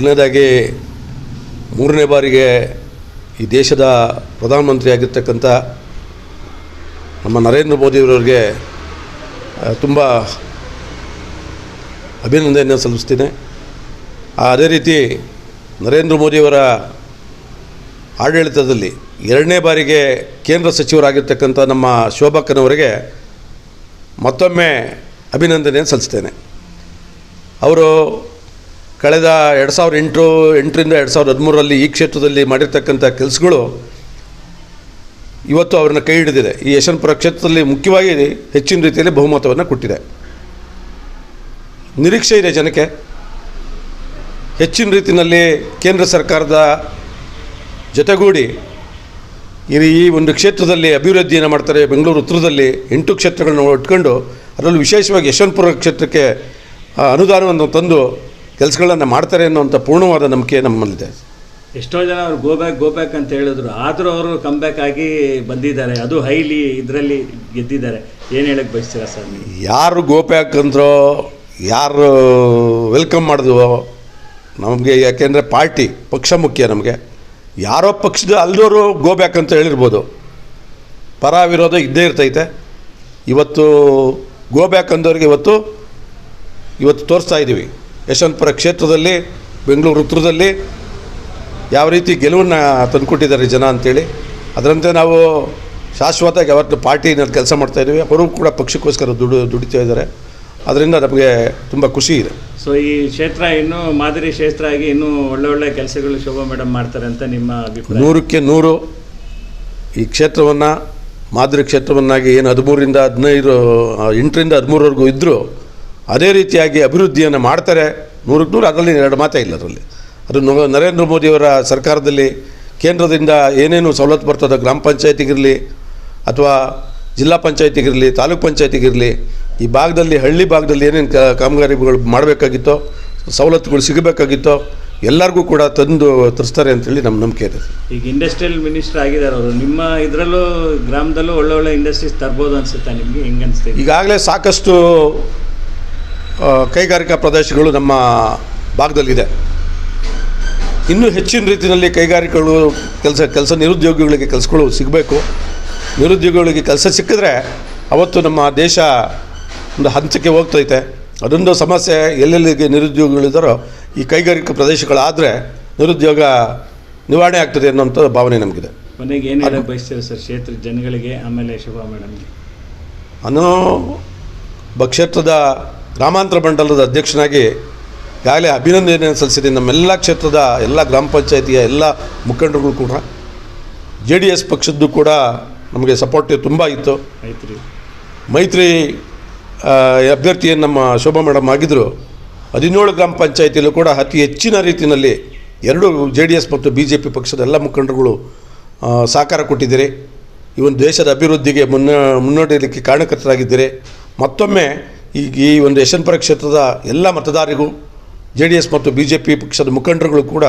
ಮೊದಲನೇದಾಗಿ ಮೂರನೇ ಬಾರಿಗೆ ಈ ದೇಶದ ಪ್ರಧಾನಮಂತ್ರಿ ಆಗಿರ್ತಕ್ಕಂಥ ನಮ್ಮ ನರೇಂದ್ರ ಮೋದಿಯವರವ್ರಿಗೆ ತುಂಬ ಅಭಿನಂದನೆ ಸಲ್ಲಿಸ್ತೇನೆ. ಅದೇ ರೀತಿ ನರೇಂದ್ರ ಮೋದಿಯವರ ಆಡಳಿತದಲ್ಲಿ ಎರಡನೇ ಬಾರಿಗೆ ಕೇಂದ್ರ ಸಚಿವರಾಗಿರ್ತಕ್ಕಂಥ ನಮ್ಮ ಶೋಭಕ್ಕನವರಿಗೆ ಮತ್ತೊಮ್ಮೆ ಅಭಿನಂದನೆಯನ್ನು ಸಲ್ಲಿಸ್ತೇನೆ. ಅವರು ಕಳೆದ ಎರಡು ಸಾವಿರದ ಎಂಟು, ಎಂಟರಿಂದ ಎರಡು ಸಾವಿರದ ಹದಿಮೂರರಲ್ಲಿ ಈ ಕ್ಷೇತ್ರದಲ್ಲಿ ಮಾಡಿರ್ತಕ್ಕಂಥ ಕೆಲಸಗಳು ಇವತ್ತು ಅವರನ್ನು ಕೈ ಹಿಡಿದಿದೆ. ಈ ಯಶವಂತಪುರ ಕ್ಷೇತ್ರದಲ್ಲಿ ಮುಖ್ಯವಾಗಿ ಹೆಚ್ಚಿನ ರೀತಿಯಲ್ಲಿ ಬಹುಮತವನ್ನು ಕೊಟ್ಟಿದೆ. ನಿರೀಕ್ಷೆ ಇದೆ ಜನಕ್ಕೆ. ಹೆಚ್ಚಿನ ರೀತಿಯಲ್ಲಿ ಕೇಂದ್ರ ಸರ್ಕಾರದ ಜೊತೆಗೂಡಿ ಈ ಈ ಒಂದು ಕ್ಷೇತ್ರದಲ್ಲಿ ಅಭಿವೃದ್ಧಿಯನ್ನು ಮಾಡ್ತಾರೆ. ಬೆಂಗಳೂರು ಉತ್ತರದಲ್ಲಿ ಎಂಟು ಕ್ಷೇತ್ರಗಳನ್ನು ಇಟ್ಕೊಂಡು ಅದರಲ್ಲೂ ವಿಶೇಷವಾಗಿ ಯಶವಂತಪುರ ಕ್ಷೇತ್ರಕ್ಕೆ ಅನುದಾನವನ್ನು ತಂದು ಕೆಲಸಗಳನ್ನು ಮಾಡ್ತಾರೆ ಅನ್ನುವಂಥ ಪೂರ್ಣವಾದ ನಂಬಿಕೆ ನಮ್ಮಲ್ಲಿದೆ. ಎಷ್ಟೋ ಜನ ಅವರು ಗೋ ಬ್ಯಾಕ್ ಗೋ ಬ್ಯಾಕ್ ಅಂತ ಹೇಳಿದ್ರು. ಆದರೂ ಅವರು ಕಮ್ ಬ್ಯಾಕ್ ಆಗಿ ಬಂದಿದ್ದಾರೆ. ಅದು ಹೈಲಿ ಇದರಲ್ಲಿ ಗೆದ್ದಿದ್ದಾರೆ. ಏನು ಹೇಳಕ್ಕೆ ಬಯಸ್ತೀರಾ ಸರ್ ನೀವು? ಯಾರು ಗೋಪ್ಯಾಕ್ ಅಂದ್ರೋ ಯಾರು ವೆಲ್ಕಮ್ ಮಾಡಿದ್ವೋ ನಮಗೆ ಯಾಕೆಂದರೆ ಪಾರ್ಟಿ ಪಕ್ಷ ಮುಖ್ಯ ನಮಗೆ. ಯಾರೋ ಪಕ್ಷದ ಅಲ್ಲದವರು ಗೋ ಬ್ಯಾಕ್ ಅಂತ ಹೇಳಿರ್ಬೋದು. ಪರ ವಿರೋಧ ಇದ್ದೇ ಇರ್ತೈತೆ. ಇವತ್ತು ಗೋ ಬ್ಯಾಕ್ ಅಂದವ್ರಿಗೆ ಇವತ್ತು ಇವತ್ತು ತೋರಿಸ್ತಾ ಇದ್ದೀವಿ ಯಶವಂತಪುರ ಕ್ಷೇತ್ರದಲ್ಲಿ ಬೆಂಗಳೂರು ಉತ್ತರದಲ್ಲಿ ಯಾವ ರೀತಿ ಗೆಲುವನ್ನು ತಂದುಕೊಟ್ಟಿದ್ದಾರೆ ಜನ ಅಂತೇಳಿ ಅದರಂತೆ ನಾವು ಶಾಶ್ವತವಾಗಿ ಯಾವತ್ತು ಪಾರ್ಟಿನಲ್ಲಿ ಕೆಲಸ ಮಾಡ್ತಾಯಿದ್ದೀವಿ ಅವರು ಕೂಡ ಪಕ್ಷಕ್ಕೋಸ್ಕರ ದುಡು ದುಡಿತಾ ಇದ್ದಾರೆ. ಅದರಿಂದ ನಮಗೆ ತುಂಬ ಖುಷಿ ಇದೆ. ಸೊ ಈ ಕ್ಷೇತ್ರ ಇನ್ನೂ ಮಾದರಿ ಕ್ಷೇತ್ರ ಆಗಿ ಇನ್ನೂ ಒಳ್ಳೆ ಒಳ್ಳೆ ಕೆಲಸಗಳು ಶೋಭಾ ಮೇಡಮ್ ಮಾಡ್ತಾರೆ ಅಂತ ನಿಮ್ಮ ಅಭಿಪ್ರಾಯ? ನೂರಕ್ಕೆ ನೂರು ಈ ಕ್ಷೇತ್ರವನ್ನು ಮಾದರಿ ಕ್ಷೇತ್ರವನ್ನಾಗಿ ಏನು ಹದಿಮೂರಿಂದ ಹದಿನೈದು ಎಂಟರಿಂದ ಹದಿಮೂರವರೆಗೂ ಇದ್ದರು ಅದೇ ರೀತಿಯಾಗಿ ಅಭಿವೃದ್ಧಿಯನ್ನು ಮಾಡ್ತಾರೆ. ನೂರಕ್ಕೆ ನೂರು ಅದರಲ್ಲಿ ಎರಡು ಮಾತೇ ಇಲ್ಲ ಅದರಲ್ಲಿ. ಅದು ನರೇಂದ್ರ ಮೋದಿಯವರ ಸರ್ಕಾರದಲ್ಲಿ ಕೇಂದ್ರದಿಂದ ಏನೇನು ಸವಲತ್ತು ಬರ್ತದೆ ಗ್ರಾಮ ಪಂಚಾಯತಿಗಿರಲಿ ಅಥವಾ ಜಿಲ್ಲಾ ಪಂಚಾಯತಿಗಿರಲಿ ತಾಲೂಕು ಪಂಚಾಯತಿಗಿರಲಿ ಈ ಭಾಗದಲ್ಲಿ ಹಳ್ಳಿ ಭಾಗದಲ್ಲಿ ಏನೇನು ಕಾಮಗಾರಿಗಳು ಮಾಡಬೇಕಾಗಿತ್ತೋ ಸವಲತ್ತುಗಳು ಸಿಗಬೇಕಾಗಿತ್ತೋ ಎಲ್ಲರಿಗೂ ಕೂಡ ತಂದು ತರಿಸ್ತಾರೆ ಅಂತೇಳಿ ನಮ್ಮ ನಂಬಿಕೆ ಇದೆ. ಈಗ ಇಂಡಸ್ಟ್ರಿಯಲ್ ಮಿನಿಸ್ಟರ್ ಆಗಿದ್ದಾರೆ ಅವರು ನಿಮ್ಮ ಇದರಲ್ಲೂ ಗ್ರಾಮದಲ್ಲೂ ಒಳ್ಳೊಳ್ಳೆ ಒಳ್ಳೆ ಇಂಡಸ್ಟ್ರೀಸ್ ತರ್ಬೋದು ಅನ್ಸುತ್ತಾ ನಿಮಗೆ? ಹೆಂಗೆ ಅನಿಸ್ತಿದೆ ಈಗಾಗಲೇ ಸಾಕಷ್ಟು ಕೈಗಾರಿಕಾ ಪ್ರದೇಶಗಳು ನಮ್ಮ ಭಾಗದಲ್ಲಿದೆ. ಇನ್ನೂ ಹೆಚ್ಚಿನ ರೀತಿಯಲ್ಲಿ ಕೈಗಾರಿಕೆಗಳು ಕೆಲಸ ಕೆಲಸ ನಿರುದ್ಯೋಗಿಗಳಿಗೆ ಕೆಲಸಗಳು ಸಿಗಬೇಕು. ನಿರುದ್ಯೋಗಿಗಳಿಗೆ ಕೆಲಸ ಸಿಕ್ಕಿದ್ರೆ ಅವತ್ತು ನಮ್ಮ ದೇಶ ಒಂದು ಹಂತಕ್ಕೆ ಹೋಗ್ತೈತೆ. ಅದೊಂದು ಸಮಸ್ಯೆ ಎಲ್ಲೆಲ್ಲಿಗೆ ನಿರುದ್ಯೋಗಿಗಳಿದ್ದಾರೋ ಈ ಕೈಗಾರಿಕಾ ಪ್ರದೇಶಗಳಾದರೆ ನಿರುದ್ಯೋಗ ನಿವಾರಣೆ ಆಗ್ತದೆ ಅನ್ನೋಂಥ ಭಾವನೆ ನಮಗಿದೆ. ಕೊನೆಗೆ ಏನು ಹೇಳಕ್ಕೆ ಬಯಸ್ತೀರಾ ಸರ್? ಕ್ಷೇತ್ರದ ಜನಗಳಿಗೆ ಆಮೇಲೆ ಶುಭ ಮೇಡಮ್ಗೆ. ಅನ್ನೋ ಕ್ಷೇತ್ರದ ಗ್ರಾಮಾಂತರ ಮಂಡಲದ ಅಧ್ಯಕ್ಷನಾಗಿ ಈಗಾಗಲೇ ಅಭಿನಂದನೆ ಸಲ್ಲಿಸಿದ್ದೀನಿ. ನಮ್ಮೆಲ್ಲ ಕ್ಷೇತ್ರದ ಎಲ್ಲ ಗ್ರಾಮ ಪಂಚಾಯಿತಿಯ ಎಲ್ಲ ಮುಖಂಡರುಗಳು ಕೂಡ ಜೆ ಡಿ ಎಸ್ ಪಕ್ಷದ್ದು ಕೂಡ ನಮಗೆ ಸಪೋರ್ಟ್ ತುಂಬ ಇತ್ತು. ಮೈತ್ರಿ. ಮೈತ್ರಿ ಅಭ್ಯರ್ಥಿಯನ್ನು ನಮ್ಮ ಶೋಭಾ ಮೇಡಮ್ ಆಗಿದ್ದರು ಹದಿನೇಳು ಗ್ರಾಮ ಪಂಚಾಯಿತಿಯಲ್ಲೂ ಕೂಡ ಅತಿ ಹೆಚ್ಚಿನ ರೀತಿಯಲ್ಲಿ ಎರಡು ಜೆ ಡಿ ಎಸ್ ಮತ್ತು ಬಿ ಜೆ ಪಿ ಪಕ್ಷದ ಎಲ್ಲ ಮುಖಂಡರುಗಳು ಸಹಕಾರ ಕೊಟ್ಟಿದ್ದೀರಿ. ಈ ಒಂದು ದೇಶದ ಅಭಿವೃದ್ಧಿಗೆ ಮುನ್ನ ಮುನ್ನಡೆಯಲಿಕ್ಕೆ ಕಾರಣಕರ್ತರಾಗಿದ್ದೀರಿ. ಮತ್ತೊಮ್ಮೆ ಈ ಈ ಒಂದು ಯಶವಂತಪುರ ಕ್ಷೇತ್ರದ ಎಲ್ಲ ಮತದಾರರಿಗೂ ಜೆ ಮತ್ತು ಬಿ ಪಕ್ಷದ ಮುಖಂಡರುಗಳು ಕೂಡ